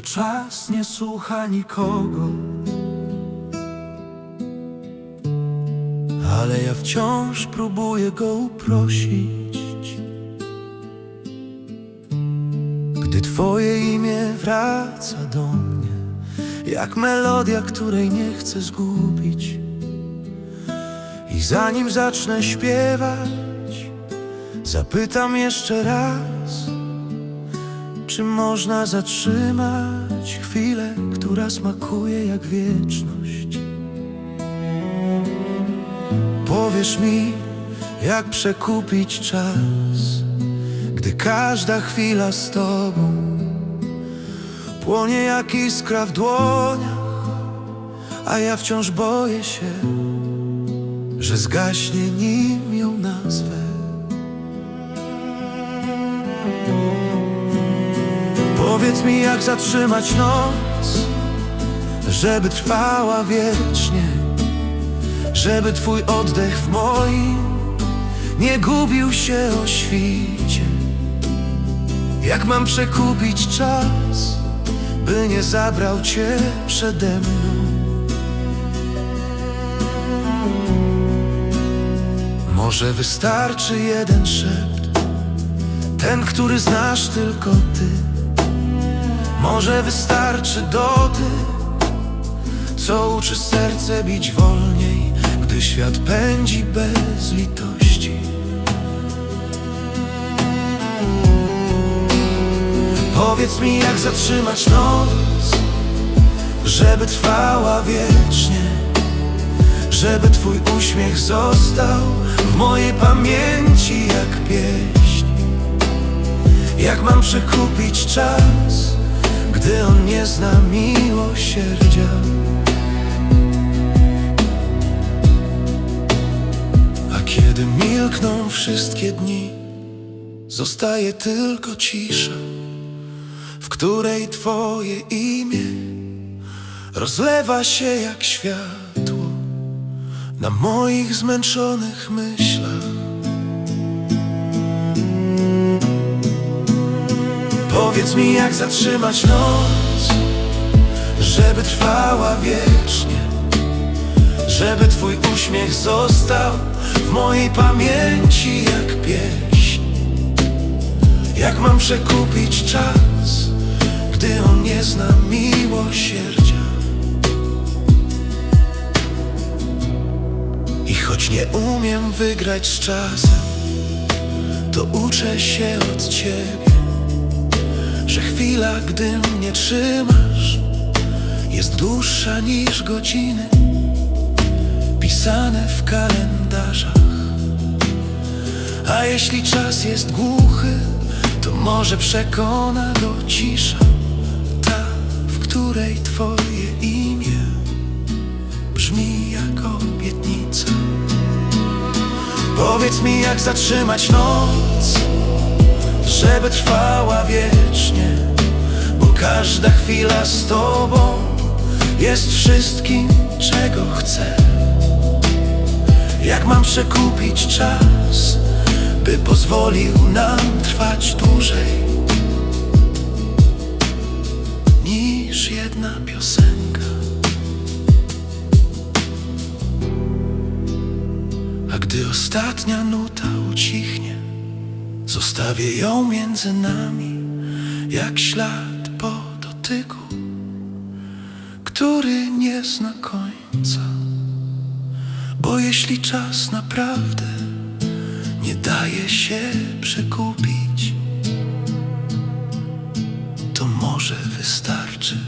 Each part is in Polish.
czas nie słucha nikogo. Ale ja wciąż próbuję go uprosić. Gdy twoje imię wraca do mnie Jak melodia, której nie chcę zgubić. I zanim zacznę śpiewać Zapytam jeszcze raz Czy można zatrzymać chwilę, która smakuje jak wieczność? Powiesz mi, jak przekupić czas Gdy każda chwila z tobą Płonie jak iskra w dłoniach A ja wciąż boję się Że zgaśnie nim ją nazwę Powiedz mi jak zatrzymać noc Żeby trwała wiecznie Żeby twój oddech w moim Nie gubił się o świcie. Jak mam przekupić czas By nie zabrał cię przede mną? Może wystarczy jeden szept Ten, który znasz tylko ty Może wystarczy dotyk Co uczy serce bić wolniej Gdy świat pędzi bez litości. Powiedz mi jak zatrzymać noc Żeby trwała wiecznie Żeby twój uśmiech został W mojej pamięci jak pieśń. Jak mam przekupić czas Gdy on nie zna miłosierdzia A kiedy milkną wszystkie dni Zostaje tylko cisza w której Twoje imię rozlewa się jak światło na moich zmęczonych myślach. Powiedz mi, jak zatrzymać noc, żeby trwała wiecznie, żeby Twój uśmiech został w mojej pamięci jak pieśń. Jak mam przekupić czas, gdy on nie zna miłosierdzia? I choć nie umiem wygrać z czasem, to uczę się od ciebie, chwila, gdy mnie trzymasz, jest dłuższa niż godziny pisane w kalendarzach. A jeśli czas jest głuchy, to może przekona go cisza, ta, w której Twoje imię brzmi jak obietnica. Powiedz mi, jak zatrzymać noc, żeby trwała wiecznie, każda chwila z Tobą jest wszystkim, czego chcę. Jak mam przekupić czas, by pozwolił nam trwać dłużej niż jedna piosenka? A gdy ostatnia nuta ucichnie, zostawię ją między nami, jak ślad dotyku, który nie zna końca. Bo jeśli czas naprawdę nie daje się przekupić, to może wystarczy,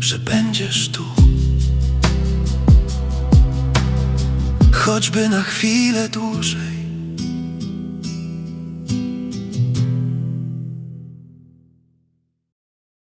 że będziesz tu. Choćby na chwilę dłużej,